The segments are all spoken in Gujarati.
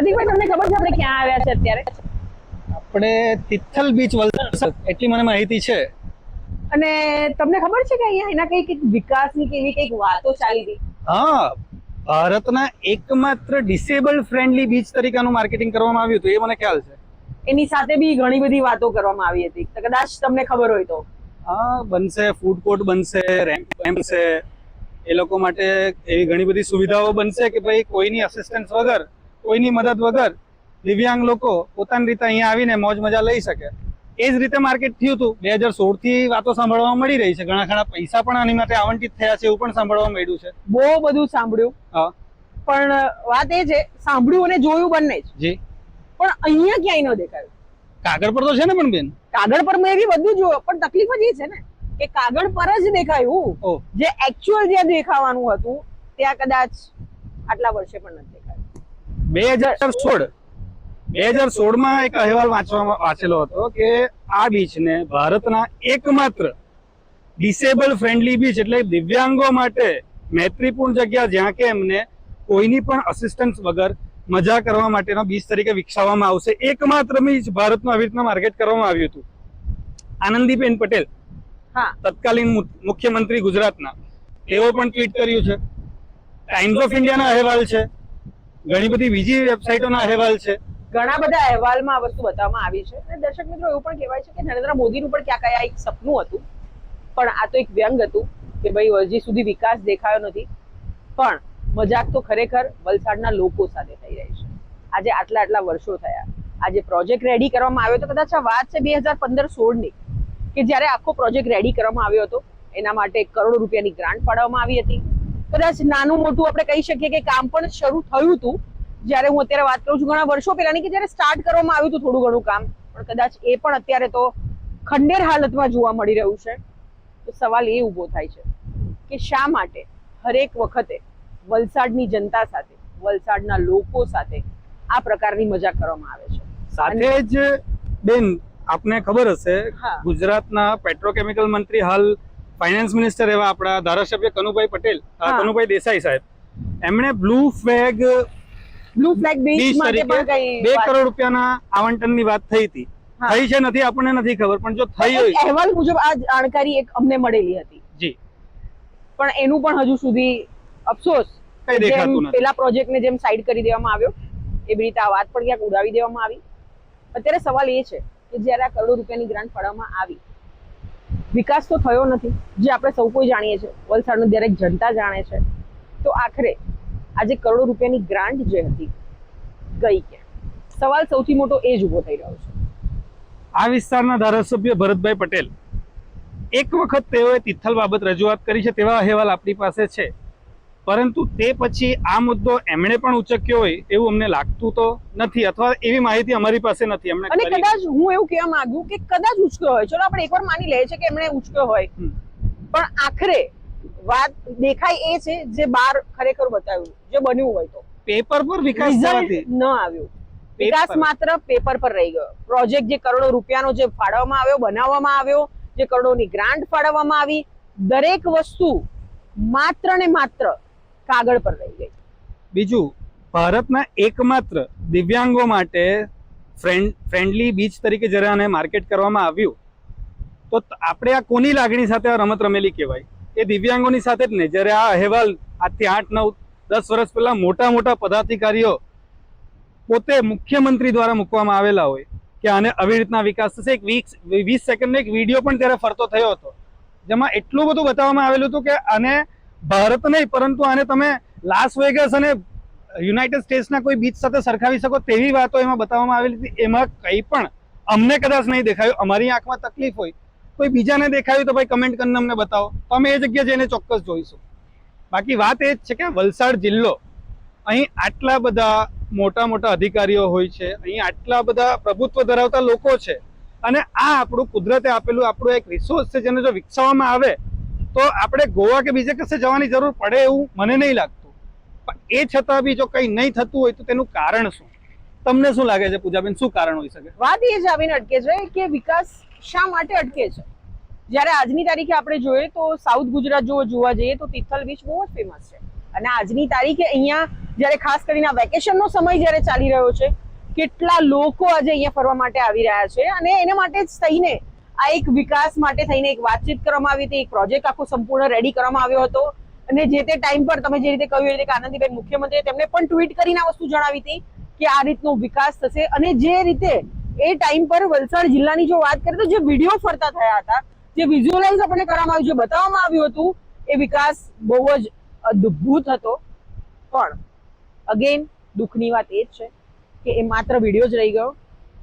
પ્રદીપભાઈ તમને ખબર છે આપણે ક્યાં આવ્યા છે અત્યારે? આપણે તિથલ બીચ વલસાડ એટલી મને માહિતી છે. અને તમને ખબર છે કે અહીંયા એના કઈ કંઈક વિકાસની કે એવી કંઈક વાતો ચાલી હતી હા ભારતના એકમાત્ર ડિસેબલ ફ્રેન્ડલી બીચ તરીકેનું માર્કેટિંગ કરવામાં આવ્યું હતું એ મને ખ્યાલ છે. એની સાથે બી ઘણી બધી વાતો કરવામાં આવી હતી. તો કદાચ તમને ખબર હોય તો. હા બનશે ફૂડ કોર્ટ બનશે રેમ્પ બનશે. એ લોકો માટે એવી ઘણી બધી સુવિધાઓ બનશે કે ભાઈ કોઈની અસિસ્ટન્સ વગર કોઈની મદદ વગર દિવ્યાંગ લોકો પોતાની રીતે અહીંયા આવીને મોજ મજા લઈ શકે. એ જ રીતે માર્કેટ થયું હતું. બે હજાર સોળથી વાતો સાંભળવા મળી રહી છે. ઘણા ઘણા પૈસા પણ આની માટે આવંટિત થયા છે એવું પણ સાંભળવા મળ્યું છે. બહુ બધું સાંભળ્યું. હા. પણ વાત એ છે સાંભળ્યું અને જોયું બંને જ. જી. પણ અહીંયા ક્યાંય ન દેખાયું. કાગળ પર તો છે ને પણ બેન? કાગળ પર મેં એવી બધું જોયું પણ તકલીફ જ એ છે ને કે કાગળ પર જ દેખાયું. જે એકચ્યુઅલ જ્યાં દેખાવાનું હતું ત્યાં કદાચ આટલા વર્ષે પણ નથી. બે હજાર સોળ. બે હજાર સોળમાં એક અહેવાલ વાંચવામાં વાંચેલો હતો કે આ બીચને ભારતના એકમાત્ર ડિસેબલ ફ્રેન્ડલી બીચ એટલે દિવ્યાંગો માટે મૈત્રીપૂર્ણ જગ્યા જ્યાં કે એમને કોઈની પણ અસિસ્ટન્સ વગર મજા કરવા માટેનો બીચ તરીકે વિકસાવવામાં આવશે. એકમાત્ર બીચ ભારતમાં આવી રીતના માર્કેટ કરવામાં આવ્યું હતું. આનંદીબેન પટેલ હા. તત્કાલીન મુખ્યમંત્રી ગુજરાતના. તેઓ પણ ટ્વીટ કર્યું છે. ટાઈમ્સ ઓફ ઇન્ડિયાના અહેવાલ છે. ઘણી બધી બીજી વેબસાઇટોના અહેવાલ છે. ઘણા બધા અહેવાલમાં આ વસ્તુ બતાવવામાં આવી છે. અને દર્શક મિત્રો, એવું પણ કહેવાય છે કે નરેન્દ્ર મોદીનું પણ ક્યાં કયા એક સપનું હતું. પણ આ તો એક વ્યંગ હતું કે ભાઈ, હજી સુધી વિકાસ દેખાયો નથી. પણ મજાક તો ખરેખર વલસાડના લોકો સાથે થઈ રહી છે. આજે આટલા આટલા વર્ષો થયા. આજે પ્રોજેક્ટ રેડી કરવામાં આવ્યો તો કદાચ આ વાત છે બે હજાર પંદર સોળની, કે જ્યારે આખો પ્રોજેક્ટ રેડી કરવામાં આવ્યો હતો, એના માટે કરોડો રૂપિયાની ગ્રાન્ટ પાડવામાં આવી હતી. કદાચ નાનું મોટું આપણે કહી શકીએ કે કામ પણ શરૂ થયું હતું. જ્યારે હું અત્યારે વાત કરું છું ઘણા વર્ષો પહેલાની કે જ્યારે સ્ટાર્ટ કરવામાં આવ્યું હતું થોડું ઘણું કામ. પણ કદાચ એ પણ અત્યારે તો ખંડેર હાલતમાં જોવા મળી રહ્યું છે. તો સવાલ એ ઊભો થાય છે કે શા માટે હરેક વખતે વલસાડની જનતા સાથે વલસાડના લોકો સાથે આ પ્રકારની મજાક કરવામાં આવે છે? સાથે જ બેન આપને ખબર હશે. ગુજરાતના પેટ્રોકેમિકલ મંત્રી હાલ ફાઇનાન્સ મિનિસ્ટર એવા આપણા ધારાસભ્ય કનુભાઈ પટેલ કનુભાઈ દેસાઈ સાહેબ. એમણે blue flag blue flag beach તરીકે બે કરોડ રૂપિયાના આવંટનની વાત થઈ હતી. થઈ છે નથી આપણને નથી ખબર પણ જો થઈ હોય અહેવાલ મુજબ આ જાણકારી એક અમને મળેલી હતી. જી. પણ એનું પણ હજુ સુધી અફસોસ પેલા પ્રોજેક્ટને જેમ સાઈડ કરી દેવામાં આવ્યો એવી રીતે આ વાત પણ ક્યાંક ઉડાવી દેવામાં આવી. અત્યારે સવાલ એ છે કે જ્યારે આ કરોડો રૂપિયાની ગ્રાન્ટ ફાળવવામાં આવી વિકાસ તો થયો નથી, જે આપણે સૌ કોઈ જાણીએ છીએ. વલસાડનું દરેક જનતા જાણે છે. તો આખરે, આજે કરોડો રૂપિયાની ગ્રાન્ટ જે હતી, ગઈ ક્યાં? સવાલ સૌથી મોટો એ જ ઊભો થઈ રહ્યો છે. આ વિસ્તારના ધારાસભ્ય ભરતભાઈ પટેલ, એક વખત તેઓએ તિથલ બાબત રજૂઆત કરી છે, તેવા અહેવાલ આપણી પાસે છે. પરંતુ તે પછી આ મુદ્દો એમણે પણ ઉચક્યો હોય એવું અમને લાગતું તો નથી અથવા એવી માહિતી અમારી પાસે નથી. એમણે અને કદાચ હું એવું કહેવા માંગુ કે કદાચ ઉચક્યો હોય. ચલો આપણે એકવાર માની લઈએ છીએ કે એમણે ઉચક્યો હોય. પણ આખરે વાત દેખાય એ છે જે બહાર ખરેખર બતાવ્યું જે બન્યું હોય તો. પેપર પર વિકાસ ન આવ્યું. વિકાસ માત્ર પેપર પર રહી ગયો. પ્રોજેક્ટ જે કરોડો રૂપિયાનો જે ફાળવવામાં આવ્યો બનાવવામાં આવ્યો જે કરોડોની ગ્રાન્ટ ફાળવવામાં આવી દરેક વસ્તુ માત્ર ને માત્ર કાગળ પર રહી ગઈ. બીજું, ભારતના એકમાત્ર દિવ્યાંગો માટે ફ્રેન્ડ ફ્રેન્ડલી બીચ તરીકે જ્યારે આને માર્કેટ કરવામાં આવ્યું, તો આપણે આ કોની લાગણી સાથે આ રમત રમેલી કહેવાય? એ દિવ્યાંગોની સાથે જ નહીં જ્યારે આ અહેવાલ આજથી આઠ, નવ, દસ વર્ષ પહેલા મોટા મોટા પદાધિકારીઓ પોતે મુખ્યમંત્રી દ્વારા મૂકવામાં આવેલા હોય, કે આને આવી રીતના વિકાસ થશે. એક વીસ વીસ સેકન્ડનો એક વીડિયો પણ ત્યારે ફરતો થયો હતો, જેમાં એટલું બધું બતાવવામાં આવેલું હતું કે આને ભારત નહીં, પરંતુ આને તમે લાસ વેગસ અને યુનાઇટેડ સ્ટેટ્સના કોઈ બીચ સાથે સરખાવી શકો તેવી વાતો એમાં બતાવવામાં આવેલી હતી. એમાં કંઈ પણ અમને કદાચ નહીં દેખાયું, અમારી આંખમાં તકલીફ હોય, કોઈ બીજાને દેખાયું તો ભાઈ કમેન્ટ કરીને અમને બતાવો. તો અમે એ જગ્યા જઈને ચોક્કસ જોઈશું. બાકી વાત એ જ છે કે વલસાડ જિલ્લો, અહીં આટલા બધા મોટા મોટા અધિકારીઓ હોય છે, અહીં આટલા બધા પ્રભુત્વ ધરાવતા લોકો છે, અને આ આપણું કુદરતે આપેલું આપણું એક રિસોર્સ છે જેને જો વિકસાવવામાં આવે તો આપણે ગોવા કે બીજે કશે જવાની જરૂર પડે એવું મને નહીં લાગતું. પણ એ છતાં બી જો કંઈ નહીં થતું હોય તો તેનું કારણ શું? તમને શું લાગે છે, પૂજાબેન? શું કારણ હોઈ શકે? વાત એ જ આવીને અટકે છે કે વિકાસ શા માટે અટકે છે? જ્યારે આજની તારીખે આપણે જોઈએ તો સાઉથ ગુજરાત જો જોવા જઈએ તો તિથલ બીચ બહુ જ ફેમસ છે. અને આજની તારીખે અહીંયા જ્યારે ખાસ કરીને વેકેશનનો સમય જ્યારે ચાલી રહ્યો છે, કેટલા લોકો આજે અહીંયા ફરવા માટે આવી રહ્યા છે અને એના માટે જ થઈને આ એક વિકાસ માટે થઈને એક વાતચીત કરવામાં આવી હતી, એક પ્રોજેક્ટ આખો સંપૂર્ણ રેડી કરવામાં આવ્યો હતો. અને જે તે ટાઈમ પર તમે જે રીતે કહ્યું એ રીતે આનંદીબેન મુખ્યમંત્રીએ તેમને પણ ટ્વીટ કરીને આ વસ્તુ જણાવી હતી કે આ રીતનો વિકાસ થશે. અને જે રીતે એ ટાઈમ પર વલસાડ જિલ્લાની જો વાત કરીએ તો જે વીડિયો ફરતા થયા હતા, જે વિઝ્યુઅલાઇઝ આપણને કરવામાં આવ્યું, જે બતાવવામાં આવ્યું હતું, એ વિકાસ બહુ જ અદ્ભુત હતો. પણ અગેન દુઃખની વાત એ જ છે કે એ માત્ર વીડિયો જ રહી ગયો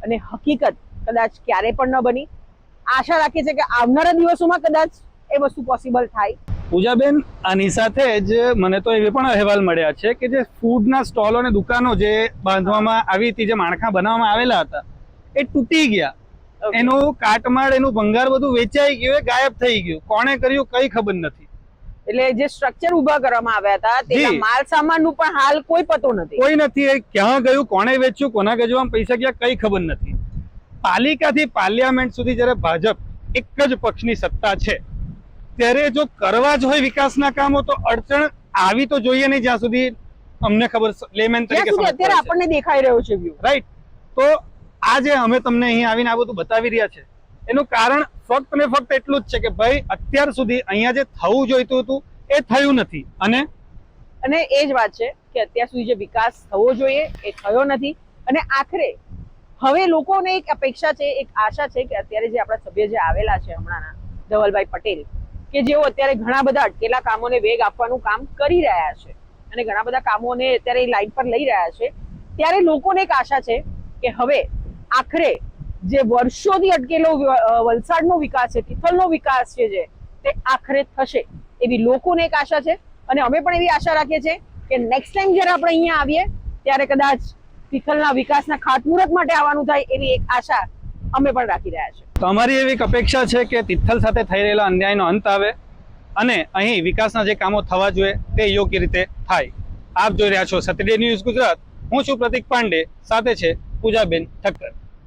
અને હકીકત કદાચ ક્યારે પણ ન બની. આશા રાખીએ છીએ કે આવનારા દિવસોમાં કદાચ એ વસ્તુ પોસિબલ થાય. પૂજાબેન આની સાથે જ મને તો એવી પણ અહેવાલ મળ્યા છે કે જે ફૂડના સ્ટોલો અને દુકાનો જે બાંધવામાં આવી હતી જે માળખા બનાવવામાં આવેલા હતા એ તૂટી ગયા. એનું કાટમાળ એનું ભંગાર બધું વેચાઈ ગયું એ ગાયબ થઈ ગયું. કોણે કર્યું કઈ ખબર નથી. એટલે જે સ્ટ્રક્ચર ઊભા કરવામાં આવ્યા હતા તેના માલ સામાનનું પણ હાલ કોઈ પતો નથી. કોઈ નથી એ ક્યાં ગયું કોણે વેચ્યું કોના ગજવામાં પૈસા ગયા કઈ ખબર નથી. પાલિકાથી પાર્લિયામેન્ટ સુધી જ્યારે ભાજપ એક જ પક્ષની સત્તા છે ત્યારે જો કરવા જ હોય વિકાસના કામો તો અડચણ આવી તો જોઈએ નહીં જ્યાં સુધી અમને ખબર લેમેન તરીકે અત્યારે આપણને દેખાઈ રહ્યો છે રાઈટ તો આ જે અમે તમને અહીં આવીને આ બધું બતાવી રહ્યા છે એનું કારણ ફક્ત ને ફક્ત એટલું જ છે કે ભાઈ અત્યાર સુધી અહીંયા જે થવું જોઈતું હતું એ થયું નથી. અને અને એ જ વાત છે કે અત્યાર સુધી જે વિકાસ થવો જોઈએ એ થયો નથી. અને આખરે હવે લોકોને એક અપેક્ષા છે, એક આશા છે કે અત્યારે જે આપણા સભ્ય જે આવેલા છે હમણાંના, ધવલભાઈ પટેલ, કે જેઓ અત્યારે ઘણા બધા અટકેલા કામોને વેગ આપવાનું કામ કરી રહ્યા છે અને ઘણા બધા કામોને અત્યારે એ લાઈન પર લઈ રહ્યા છે, ત્યારે લોકોને એક આશા છે કે હવે આખરે જે વર્ષોથી અટકેલો વલસાડનો વિકાસ છે, તિથલનો વિકાસ છે જે, તે આખરે થશે એવી લોકોને એક આશા છે અને અમે પણ એવી આશા રાખીએ છીએ કે નેક્સ્ટ ટાઈમ જ્યારે આપણે અહીંયા આવીએ, ત્યારે કદાચ તિથલના વિકાસના ખાતમુહૂર્ત માટે આવવાનું થાય એવી એક આશા અમે પણ રાખી રહ્યા છીએ. તો અમારી એવી અપેક્ષા છે કે તિથલ સાથે થઈ રહેલા અન્યાયનો અંત આવે અને અહીં વિકાસના જે કામો થવા જોઈએ તે યોગ્ય રીતે થાય. આપ જોઈ રહ્યા છો સત્યડે ન્યૂઝ ગુજરાત. હું છું પ્રતિક પાંડે. સાથે છે પૂજાબેન ઠક્કર.